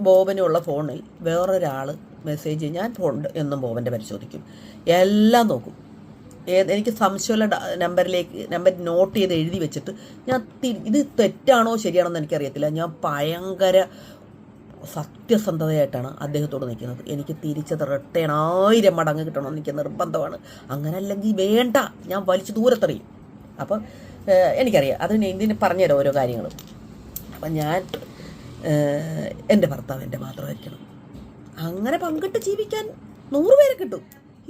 ബോബനുള്ള ഫോണിൽ വേറൊരാൾ മെസ്സേജ് ഞാൻ ഫോൺ എന്നും ബോബന്റെ പരിശോധിക്കും. എല്ലാം നോക്കും. എനിക്ക് സംശയമുള്ള നമ്പറിലേക്ക് നമ്പർ നോട്ട് ചെയ്ത് എഴുതി വെച്ചിട്ട് ഞാൻ ഇത് തെറ്റാണോ ശരിയാണോ എന്ന് എനിക്കറിയത്തില്ല. ഞാൻ ഭയങ്കര സത്യസന്ധതയായിട്ടാണ് അദ്ദേഹത്തോട് നിൽക്കുന്നത്. എനിക്ക് തിരിച്ചത് റിട്ടേൺ മടങ്ങ് കിട്ടണമെന്ന് എനിക്ക് നിർബന്ധമാണ്. അങ്ങനെ അല്ലെങ്കിൽ വേണ്ട. ഞാൻ വലിച്ചു ദൂരത്തെറിയും. അപ്പം എനിക്കറിയാം. അത് ഇതിന് പറഞ്ഞുതരാം ഓരോ കാര്യങ്ങളും. അപ്പം ഞാൻ എന്റെ ഭർത്താവ് എന്റെ മാത്രമായിരിക്കണം. അങ്ങനെ പങ്കിട്ട് ജീവിക്കാൻ നൂറ് പേരെ കിട്ടും.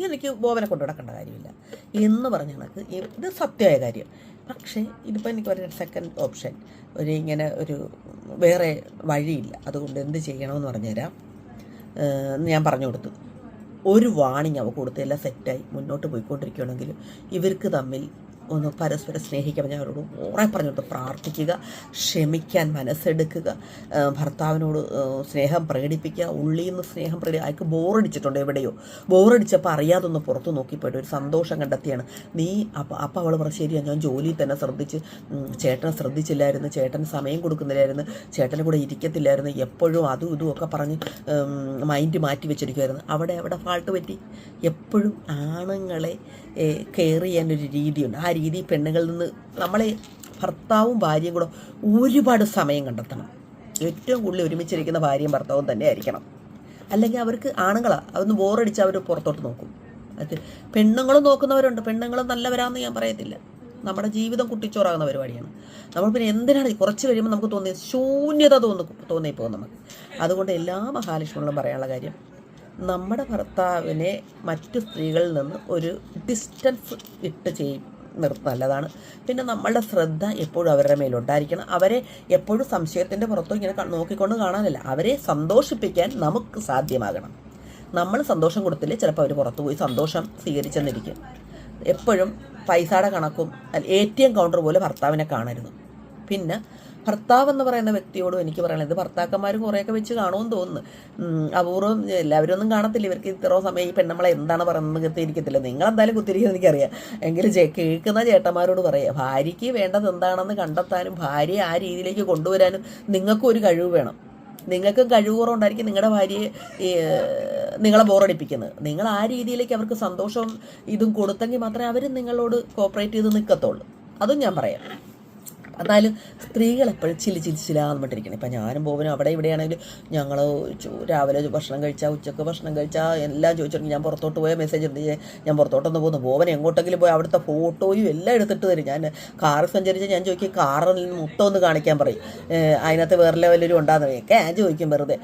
എനിക്ക് ബോബനെ കൊണ്ടു നടക്കേണ്ട കാര്യമില്ല. എന്ന് പറഞ്ഞ കണക്ക് ഇത് സത്യമായ കാര്യം. പക്ഷേ ഇതിപ്പോൾ എനിക്ക് ഒരു സെക്കൻഡ് ഓപ്ഷൻ ഒരു ഇങ്ങനെ ഒരു വേറെ വഴിയില്ല. അതുകൊണ്ട് എന്ത് ചെയ്യണമെന്ന് പറഞ്ഞുതരാം. ഞാൻ പറഞ്ഞു കൊടുത്തു. ഒരു വാണിംഗ് അവ കൊടുത്തെല്ലാം സെറ്റായി മുന്നോട്ട് പോയിക്കൊണ്ടിരിക്കുകയാണെങ്കിൽ ഇവർക്ക് തമ്മിൽ ഒന്ന് പരസ്പരം സ്നേഹിക്കാൻ ഞാൻ അവരോട് കുറേ പറഞ്ഞോട്ട് പ്രാർത്ഥിക്കുക ക്ഷമിക്കാൻ മനസ്സെടുക്കുക ഭർത്താവിനോട് സ്നേഹം പ്രകടിപ്പിക്കുക ഉള്ളിൽ നിന്ന് സ്നേഹം പ്രകടി അയാൾക്ക് ബോറടിച്ചിട്ടുണ്ട് എവിടെയോ. ബോറടിച്ചപ്പോൾ അറിയാതൊന്ന് പുറത്ത് നോക്കിപ്പോയിട്ട് ഒരു സന്തോഷം കണ്ടെത്തിയാണ്. നീ അപ്പം അപ്പം അവൾ പറഞ്ഞു ശരിയാണ് ഞാൻ ജോലിയിൽ തന്നെ ശ്രദ്ധിച്ച് ചേട്ടനെ ശ്രദ്ധിച്ചില്ലായിരുന്നു ചേട്ടന് സമയം കൊടുക്കുന്നില്ലായിരുന്നു ചേട്ടന്റെ കൂടെ ഇരിക്കത്തില്ലായിരുന്നു എപ്പോഴും അതും ഇതും ഒക്കെ പറഞ്ഞ് മൈൻഡ് മാറ്റി വെച്ചിരിക്കുമായിരുന്നു അവിടെ അവിടെ ഫാൾട്ട് പറ്റി. എപ്പോഴും ആണുങ്ങളെ കെയർ ചെയ്യാനൊരു രീതിയുണ്ട്. ആ രീതി പെണ്ണുങ്ങളിൽ നിന്ന് നമ്മളെ ഭർത്താവും ഭാര്യയും കൂടെ ഒരുപാട് സമയം കണ്ടെത്തണം. ഏറ്റവും കൂടുതൽ ഒരുമിച്ചിരിക്കുന്ന ഭാര്യയും ഭർത്താവും തന്നെ ആയിരിക്കണം. അല്ലെങ്കിൽ അവർക്ക് ആണുങ്ങളാണ് അതൊന്ന് ബോറടിച്ച് അവർ പുറത്തോട്ട് നോക്കും. അത് പെണ്ണുങ്ങളും നോക്കുന്നവരുണ്ട്. പെണ്ണുങ്ങളും നല്ലവരാന്ന് ഞാൻ പറയത്തില്ല. നമ്മുടെ ജീവിതം കുട്ടിച്ചോറാകുന്ന പരിപാടിയാണ്. നമ്മൾ പിന്നെ എന്തിനാണ് കുറച്ച് കഴിയുമ്പോൾ നമുക്ക് തോന്നി ശൂന്യത തോന്നി തോന്നിപ്പോകും നമുക്ക്. അതുകൊണ്ട് എല്ലാ മഹാലക്ഷ്മികളും പറയാനുള്ള കാര്യം നമ്മുടെ ഭർത്താവിനെ മറ്റു സ്ത്രീകളിൽ നിന്ന് ഒരു ഡിസ്റ്റൻസ് ഇട്ട് ചെയ്യും. നിർത്തുന്നത് നല്ലതാണ്. പിന്നെ നമ്മളുടെ ശ്രദ്ധ എപ്പോഴും അവരുടെ മേലുണ്ടായിരിക്കണം. അവരെ എപ്പോഴും സംശയത്തിന്റെ പുറത്തോ ഇങ്ങനെ നോക്കിക്കൊണ്ട് കാണാനല്ല. അവരെ സന്തോഷിപ്പിക്കാൻ നമുക്ക് സാധ്യമാകണം. നമ്മൾ സന്തോഷം കൊടുത്തില്ലേ ചിലപ്പോൾ അവർ പുറത്തു പോയി സന്തോഷം സ്വീകരിച്ചെന്നിരിക്കും. എപ്പോഴും പൈസയുടെ കണക്കും എ ടി എം കൗണ്ടർ പോലെ ഭർത്താവിനെ കാണരുത്. പിന്നെ ഭർത്താവ് എന്ന് പറയുന്ന വ്യക്തിയോടും എനിക്ക് പറയാനുള്ളത്. ഇത് ഭർത്താക്കന്മാരും കുറേയൊക്കെ വെച്ച് കാണുമെന്ന് തോന്നുന്നു. അപൂർവം എല്ലാവരും ഒന്നും കാണത്തില്ല. ഇവർക്ക് ഇത്ര സമയം ഈ പെണ്ണമ്മളെ എന്താണ് പറയുന്നത് കുത്തിയിരിക്കത്തില്ല. നിങ്ങൾ എന്തായാലും കുത്തിരിക്കുന്നത് എനിക്കറിയാം എങ്കിലും കേൾക്കുന്ന ചേട്ടന്മാരോട് പറയാം. ഭാര്യയ്ക്ക് വേണ്ടത് എന്താണെന്ന് കണ്ടെത്താനും ഭാര്യയെ ആ രീതിയിലേക്ക് കൊണ്ടുവരാനും നിങ്ങൾക്കും ഒരു കഴിവ് വേണം. നിങ്ങൾക്ക് കഴിവ് കുറവുണ്ടായിരിക്കും നിങ്ങളുടെ ഭാര്യയെ നിങ്ങളെ ബോറടിപ്പിക്കുന്നത്. നിങ്ങൾ ആ രീതിയിലേക്ക് അവർക്ക് സന്തോഷവും ഇതും കൊടുത്തെങ്കിൽ മാത്രമേ അവർ നിങ്ങളോട് കോപ്പറേറ്റ് ചെയ്ത് നിൽക്കത്തുള്ളൂ. അതും ഞാൻ പറയാം. എന്നാലും സ്ത്രീകൾ എപ്പോഴും ചില ചിലിച്ചിലാന്ന് പറഞ്ഞിരിക്കണം. ഇപ്പം ഞാനും പോകുന്നു അവിടെ ഇവിടെയാണെങ്കിൽ ഞങ്ങൾ രാവിലെ ഭക്ഷണം കഴിച്ചാൽ ഉച്ചയ്ക്ക് ഭക്ഷണം കഴിച്ചാൽ എല്ലാം ചോദിച്ചിട്ടുണ്ട് ഞാൻ പുറത്തോട്ട് പോയ മെസ്സേജ് ഉണ്ട്. "ഏ, ഞാൻ പുറത്തോട്ടൊന്ന് പോകുന്നു. ബോബൻ എങ്ങോട്ടെങ്കിലും പോയി അവിടുത്തെ ഫോട്ടോയും എല്ലാം എടുത്തിട്ട് തരും. ഞാൻ കാറ് സഞ്ചരിച്ച് ഞാൻ ചോദിക്കും കാറിൽ നിന്ന് മുട്ടം ഒന്ന് കാണിക്കാൻ പറയും. അതിനകത്ത് വേറെ ലെവലൊരു ഉണ്ടാകുന്ന ഒക്കെ ഞാൻ ചോദിക്കും വെറുതെ.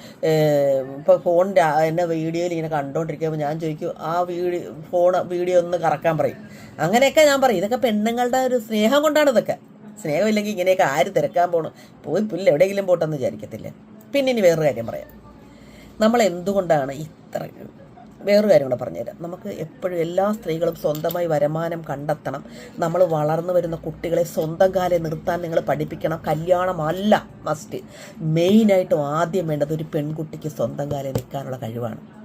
ഇപ്പോൾ ഫോൺ എന്നെ വീഡിയോയിൽ ഇങ്ങനെ കണ്ടുകൊണ്ടിരിക്കുമ്പോൾ ഞാൻ ചോദിക്കും ആ വീഡിയോ ഫോൺ വീഡിയോ ഒന്ന് കറക്കാൻ പറയും. അങ്ങനെയൊക്കെ ഞാൻ പറയും. ഇതൊക്കെ പെണ്ണുങ്ങളുടെ ഒരു സ്നേഹം കൊണ്ടാണ് ഇതൊക്കെ. സ്നേഹമില്ലെങ്കിൽ ഇങ്ങനെയൊക്കെ ആര് തിരക്കാൻ പോകണം പോയി പുല്ല് എവിടെയെങ്കിലും പോട്ടെന്ന് വിചാരിക്കത്തില്ല. പിന്നെ ഇനി വേറൊരു കാര്യം പറയാം. നമ്മൾ എന്തുകൊണ്ടാണ് ഇത്ര വേറൊരു കാര്യം കൂടെ പറഞ്ഞുതരാം. നമുക്ക് എപ്പോഴും എല്ലാ സ്ത്രീകളും സ്വന്തമായി വരുമാനം കണ്ടെത്തണം. നമ്മൾ വളർന്നു വരുന്ന കുട്ടികളെ സ്വന്തം കാലം നിർത്താൻ നിങ്ങൾ പഠിപ്പിക്കണം. കല്യാണമല്ല മസ്റ്റ് മെയിനായിട്ടും ആദ്യം വേണ്ടത് ഒരു പെൺകുട്ടിക്ക് സ്വന്തം കാലം നിൽക്കാനുള്ള കഴിവാണ്.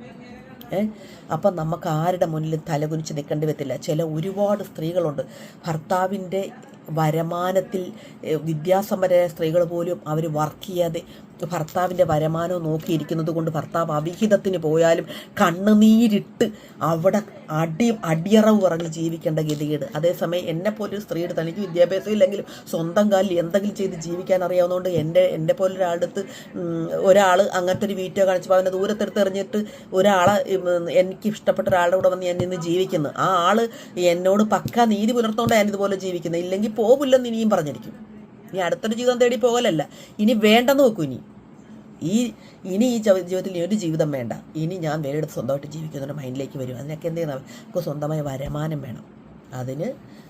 ഏ? അപ്പം നമുക്ക് ആരുടെ മുന്നിലും തലകുനിച്ച് നിൽക്കേണ്ടി വരത്തില്ല. ചില ഒരുപാട് സ്ത്രീകളുണ്ട്. ഭർത്താവിന്റെ വരുമാനത്തിൽ വിദ്യാസമ്പന്നരായ സ്ത്രീകൾ പോലും അവർ വർക്ക് ചെയ്യാതെ ഭർത്താവിന്റെ വരമാനോ നോക്കിയിരിക്കുന്നത് കൊണ്ട് ഭർത്താവ് അവിഹിതത്തിന് പോയാലും കണ്ണുനീരിട്ട് അവിടെ അടി അടിയറവ് പറഞ്ഞ് ജീവിക്കേണ്ട ഗതികേട്. അതേസമയം എന്നെ പോലൊരു സ്ത്രീയുടെ തനിക്ക് വിദ്യാഭ്യാസം ഇല്ലെങ്കിലും സ്വന്തം കാലിൽ എന്തെങ്കിലും ചെയ്ത് ജീവിക്കാൻ അറിയാവുന്നതുകൊണ്ട് എന്റെ എന്റെ പോലെ ഒരാളടുത്ത് ഒരാൾ അങ്ങനത്തെ ഒരു വീറ്റോ കാണിച്ചപ്പോൾ അവനെ ദൂരത്തെടുത്ത് എറിഞ്ഞിട്ട് ഒരാളെ എനിക്ക് ഇഷ്ടപ്പെട്ട ഒരാളുടെ കൂടെ വന്ന് ഞാൻ ഇന്ന് ജീവിക്കുന്നു. ആ ആൾ എന്നോട് പക്ക നീതി പുലർത്തുകൊണ്ട് ഞാൻ ഇതുപോലെ ജീവിക്കുന്നത്. ഇല്ലെങ്കിൽ പോകില്ലെന്ന് ഇനിയും പറഞ്ഞിരിക്കും. ഇനി അടുത്തൊരു ജീവിതം തേടി പോകലല്ല. ഇനി വേണ്ടെന്ന് നോക്കൂ ഇനി. ഈ ഇനി ഈ ജീവിതത്തിൽ ഇനി ഒരു ജീവിതം വേണ്ട. ഇനി ഞാൻ വേറെ സ്വന്തമായിട്ട് ജീവിക്കുന്നൊരു മൈൻഡിലേക്ക് വരും. അതിനൊക്കെ എന്ത് ചെയ്യണം? നമുക്ക് സ്വന്തമായ വരുമാനം വേണം. അതിന്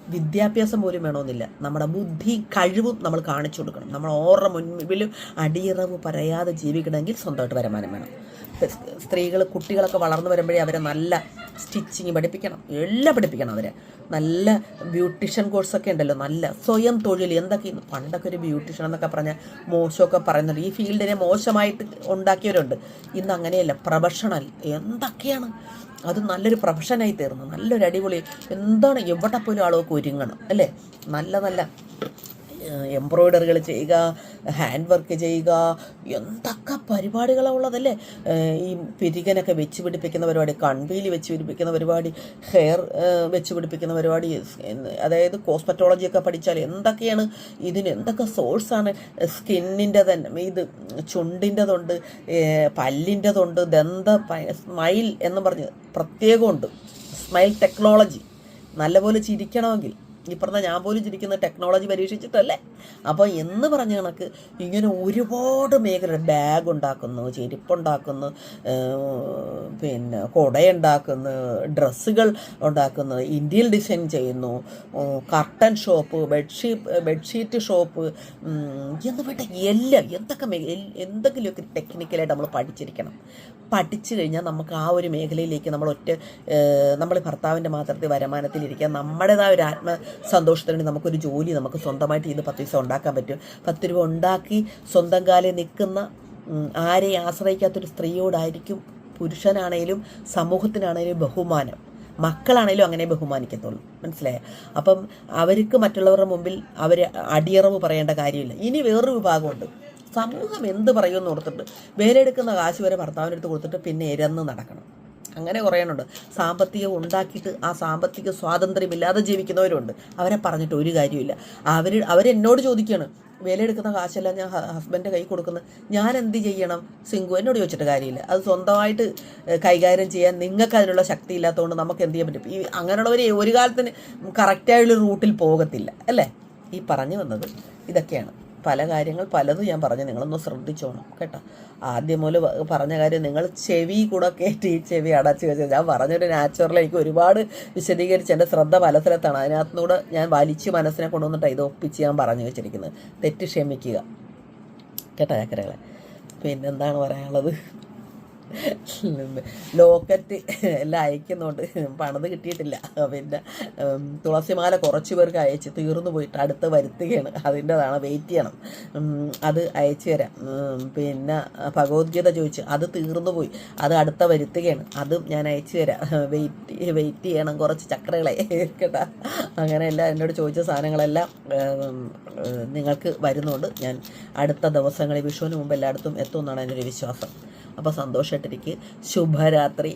വിദ്യാഭ്യാസം പോലും വേണമെന്നില്ല. നമ്മുടെ ബുദ്ധി കഴിവും നമ്മൾ കാണിച്ചു കൊടുക്കണം. നമ്മൾ ഓർമ്മ മുൻപിലും അടിയറവ് പറയാതെ ജീവിക്കണമെങ്കിൽ സ്വന്തമായിട്ട് വരുമാനം വേണം. സ്ത്രീകൾ കുട്ടികളൊക്കെ വളർന്നു വരുമ്പോഴേ അവരെ നല്ല സ്റ്റിച്ചിങ് പഠിപ്പിക്കണം. എല്ലാം പഠിപ്പിക്കണം അവരെ. നല്ല ബ്യൂട്ടീഷ്യൻ കോഴ്സൊക്കെ ഉണ്ടല്ലോ നല്ല സ്വയം തൊഴിൽ എന്തൊക്കെ പണ്ടൊക്കെ ഒരു ബ്യൂട്ടീഷ്യൻ എന്നൊക്കെ പറഞ്ഞാൽ മോശമൊക്കെ പറയുന്നുണ്ട്. ഈ ഫീൽഡിനെ മോശമായിട്ട് ഉണ്ടാക്കിയവരുണ്ട്. ഇന്ന് അങ്ങനെയല്ല പ്രൊഫഷണൽ. എന്തൊക്കെയാണ്? അത് നല്ലൊരു പ്രൊഫഷനായി തീർന്നു. നല്ലൊരു അടിപൊളി. എന്താണ് എവിടെ പോലും ആളുകൾക്ക് ഒരുങ്ങണം അല്ലേ? നല്ല നല്ല എംബ്രോയ്ഡറികൾ ചെയ്യുക ഹാൻഡ് വർക്ക് ചെയ്യുക എന്തൊക്കെ പരിപാടികളാണ് ഉള്ളതല്ലേ? ഈ പിരികനൊക്കെ വെച്ച് പിടിപ്പിക്കുന്ന പരിപാടി കൺവീലി വെച്ച് പിടിപ്പിക്കുന്ന പരിപാടി ഹെയർ വെച്ച് പിടിപ്പിക്കുന്ന പരിപാടി അതായത് കോസ്മെറ്റോളജിയൊക്കെ പഠിച്ചാൽ എന്തൊക്കെയാണ് ഇതിന് എന്തൊക്കെ സോഴ്സാണ് സ്കിന്നിന്റെ തന്നെ ഇത് ചുണ്ടിന്റെതുണ്ട് പല്ലിന്റെതുണ്ട് ദന്ത സ്മൈൽ എന്ന് പറഞ്ഞ് പ്രത്യേകമുണ്ട് സ്മൈൽ ടെക്നോളജി. നല്ലപോലെ ചിരിക്കണമെങ്കിൽ ഈ പറഞ്ഞ ഞാൻ പോലും ചിരിക്കുന്ന ടെക്നോളജി പരീക്ഷിച്ചിട്ടല്ലേ? അപ്പോൾ എന്ന് പറഞ്ഞ കണക്ക് ഇങ്ങനെ ഒരുപാട് മേഖല ബാഗ് ഉണ്ടാക്കുന്നു ചെരുപ്പുണ്ടാക്കുന്നു പിന്നെ കുടയുണ്ടാക്കുന്നു ഡ്രസ്സുകൾ ഉണ്ടാക്കുന്നു ഇന്ത്യയിൽ ഡിസൈൻ ചെയ്യുന്നു curtain shop bedsheet bedsheet shop എന്ന് വേണ്ട എല്ലാം എന്തൊക്കെ എന്തെങ്കിലുമൊക്കെ ടെക്നിക്കലായിട്ട് നമ്മൾ പഠിച്ചിരിക്കണം. പഠിച്ചു കഴിഞ്ഞാൽ നമുക്ക് ആ ഒരു മേഖലയിലേക്ക് നമ്മൾ ഒറ്റ നമ്മൾ ഭർത്താവിന്റെ മാത്രത്തിൽ വരുമാനത്തിലിരിക്കുക നമ്മുടേതായ ഒരു ആത്മ സന്തോഷത്തിന് നമുക്കൊരു ജോലി നമുക്ക് സ്വന്തമായിട്ട് ചെയ്ത് പത്ത് പൈസ ഉണ്ടാക്കാൻ പറ്റും. പത്ത് രൂപ ഉണ്ടാക്കി സ്വന്തം കാലിൽ നിൽക്കുന്ന ആരെ ആശ്രയിക്കാത്തൊരു സ്ത്രീയോടായിരിക്കും പുരുഷനാണേലും സമൂഹത്തിനാണേലും ബഹുമാനം. മക്കളാണേലും അങ്ങനെ ബഹുമാനിക്കത്തുള്ളൂ. മനസ്സിലായോ? അപ്പം അവർക്ക് മറ്റുള്ളവരുടെ മുമ്പിൽ അവർ അടിയറവ് പറയേണ്ട കാര്യമില്ല. ഇനി വേറൊരു വിഭാഗമുണ്ട്. സമൂഹം എന്ത് പറയുമെന്ന് ഓർത്തിട്ട് വേലെടുക്കുന്ന കാശ് വരെ ഭർത്താവിനെടുത്ത് കൊടുത്തിട്ട് പിന്നെ ഇരന്ന് നടക്കണം. അങ്ങനെ കുറേയുണ്ട്. സാമ്പത്തികം ഉണ്ടാക്കിയിട്ട് ആ സാമ്പത്തിക സ്വാതന്ത്ര്യമില്ലാതെ ജീവിക്കുന്നവരുണ്ട്. അവരെ പറഞ്ഞിട്ട് ഒരു കാര്യമില്ല അവർ അവരെന്നോട് ചോദിക്കുകയാണ് വിലയെടുക്കുന്ന കാശെല്ലാം ഞാൻ ഹസ്ബൻഡിന്റെ കൈ കൊടുക്കുന്നത്. ഞാൻ എന്ത് ചെയ്യണം? സിംഗു എന്നോട് ചോദിച്ചിട്ട് കാര്യമില്ല. അത് സ്വന്തമായിട്ട് കൈകാര്യം ചെയ്യാൻ നിങ്ങൾക്ക് അതിനുള്ള ശക്തി ഇല്ലാത്തതുകൊണ്ട് നമുക്ക് എന്ത് ചെയ്യാൻ പറ്റും? ഈ അങ്ങനെയുള്ളവർ ഒരു കാലത്തിന് കറക്റ്റായുള്ള റൂട്ടിൽ പോകത്തില്ല. അല്ലേ? ഈ പറഞ്ഞു വന്നത് ഇതൊക്കെയാണ്. പല കാര്യങ്ങൾ പലതും ഞാൻ പറഞ്ഞു. നിങ്ങളൊന്ന് ശ്രദ്ധിച്ചോണം കേട്ടോ? ആദ്യം മുതൽ പറഞ്ഞ കാര്യം നിങ്ങൾ ചെവി കൂടെ കയറ്റി ചെവി അടച്ച് വെച്ചാൽ ഞാൻ പറഞ്ഞൊരു നാച്ചുറൽ എനിക്ക് ഒരുപാട് വിശദീകരിച്ച് എന്റെ ശ്രദ്ധ പല സ്ഥലത്താണ് അതിനകത്തുനിന്നൂടെ ഞാൻ വലിച്ച് മനസ്സിനെ കൊണ്ടുവന്നിട്ട് ഇത് ഒപ്പിച്ച് ഞാൻ പറഞ്ഞു വെച്ചിരിക്കുന്നത്. തെറ്റ് ക്ഷമിക്കുക. കേട്ടോ ചക്കരകളെ? പിന്നെന്താണ് പറയാനുള്ളത്? ലോക്കറ്റ് എല്ലാം അയക്കുന്നുണ്ട് പണത് കിട്ടിയിട്ടില്ല. പിന്നെ തുളസിമാല കുറച്ച് പേർക്ക് അയച്ച് തീർന്നു പോയിട്ട് അടുത്ത് വരുത്തുകയാണ്. അതിന്റെതാണ് വെയിറ്റ് ചെയ്യണം. അത് അയച്ചു തരാം. പിന്നെ ഭഗവത്ഗീത ചോദിച്ചു അത് തീർന്നു പോയി. അത് അടുത്ത വരുത്തുകയാണ്. അതും ഞാൻ അയച്ചു തരാം. വെയിറ്റ് വെയിറ്റ് ചെയ്യണം. കുറച്ച് ചക്രകളെ കേട്ടാ. അങ്ങനെയെല്ലാം എന്നോട് ചോദിച്ച സാധനങ്ങളെല്ലാം നിങ്ങൾക്ക് വരുന്നുണ്ട് ഞാൻ അടുത്ത ദിവസങ്ങളിൽ വിഷുവിന് മുമ്പ് എല്ലായിടത്തും എത്തുമെന്നാണ് എന്റെ ഒരു വിശ്വാസം. അപ്പോൾ സന്തോഷമായിട്ടിരിക്കുക ശുഭരാത്രി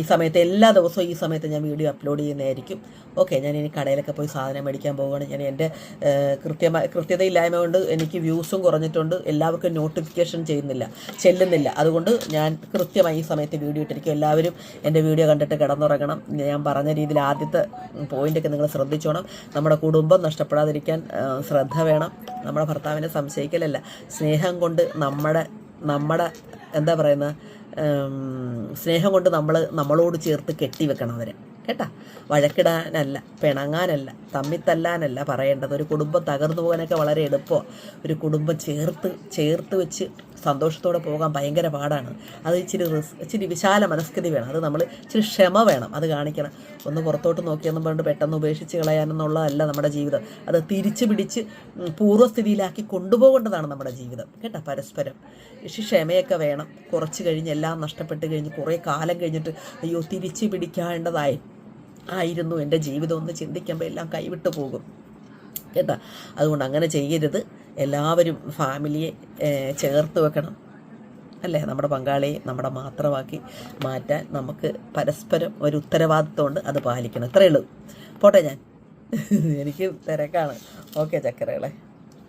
ഈ സമയത്ത് എല്ലാ ദിവസവും ഈ സമയത്ത് ഞാൻ വീഡിയോ അപ്ലോഡ് ചെയ്യുന്നതായിരിക്കും. ഓക്കെ ഞാൻ ഇനി കടയിലൊക്കെ പോയി സാധനം മേടിക്കാൻ പോവുകയാണ്. ഞാൻ എന്റെ കൃത്യമായ കൃത്യതയില്ലായ്മ കൊണ്ട് എനിക്ക് വ്യൂസും കുറഞ്ഞിട്ടുണ്ട്. എല്ലാവർക്കും നോട്ടിഫിക്കേഷൻ ചെയ്യുന്നില്ല ചെല്ലുന്നില്ല. അതുകൊണ്ട് ഞാൻ കൃത്യമായി ഈ സമയത്ത് വീഡിയോ ഇട്ടിരിക്കും. എല്ലാവരും എന്റെ വീഡിയോ കണ്ടിട്ട് കിടന്നുറങ്ങണം. ഞാൻ പറഞ്ഞ രീതിയിൽ ആദ്യത്തെ പോയിന്റൊക്കെ നിങ്ങൾ ശ്രദ്ധിച്ചോണം. നമ്മുടെ കുടുംബം നഷ്ടപ്പെടാതിരിക്കാൻ ശ്രദ്ധ വേണം. നമ്മുടെ ഭർത്താവിനെ സംശയിക്കലല്ല. സ്നേഹം കൊണ്ട് നമ്മുടെ നമ്മുടെ എന്താ പറയുന്ന സ്നേഹം കൊണ്ട് നമ്മൾ നമ്മളോട് ചേർത്ത് കെട്ടിവെക്കണം അവരെ. കേട്ടാ? വഴക്കിടാനല്ല പിണങ്ങാനല്ല തമ്മിത്തല്ലാനല്ല പറയേണ്ടത്. ഒരു കുടുംബം തകർന്നു പോകാനൊക്കെ വളരെ എളുപ്പമാണ് ഒരു കുടുംബം ചേർത്ത് ചേർത്ത് വെച്ച് സന്തോഷത്തോടെ പോകാൻ ഭയങ്കര പാടാണ്. അത് ഇച്ചിരി ഇച്ചിരി വിശാല മനസ്കൃതി വേണം. അത് നമ്മൾ ഇച്ചിരി ക്ഷമ വേണം. അത് കാണിക്കണം. ഒന്ന് പുറത്തോട്ട് നോക്കിയെന്നും പറഞ്ഞിട്ട് പെട്ടെന്ന് ഉപേക്ഷിച്ച് കളയാനെന്നുള്ളതല്ല നമ്മുടെ ജീവിതം. അത് തിരിച്ചു പിടിച്ച് പൂർവസ്ഥിതിയിലാക്കി കൊണ്ടുപോകേണ്ടതാണ് നമ്മുടെ ജീവിതം. കേട്ടോ? പരസ്പരം. ഇഷി ക്ഷമയൊക്കെ വേണം. കുറച്ച് കഴിഞ്ഞ് എല്ലാം നഷ്ടപ്പെട്ട് കഴിഞ്ഞ് കുറേ കാലം കഴിഞ്ഞിട്ട് അയ്യോ തിരിച്ചു പിടിക്കേണ്ടതായി ആയിരുന്നു എന്റെ ജീവിതം ഒന്ന് ചിന്തിക്കുമ്പോൾ എല്ലാം കൈവിട്ടു പോകും. കേട്ടോ? അതുകൊണ്ട് അങ്ങനെ ചെയ്യരുത്. എല്ലാവരും ഫാമിലിയെ ചേർത്ത് വെക്കണം. അല്ലേ? നമ്മുടെ പങ്കാളിയെ നമ്മുടെ മാത്രമാക്കി മാറ്റാൻ നമുക്ക് പരസ്പരം ഒരു ഉത്തരവാദിത്വമുണ്ട്. അത് പാലിക്കണം. ഇത്രയേ ഉള്ളൂ. പോട്ടെ ഞാൻ. എനിക്ക് തിരക്കാണ്. ഓക്കെ ചക്കരകളെ.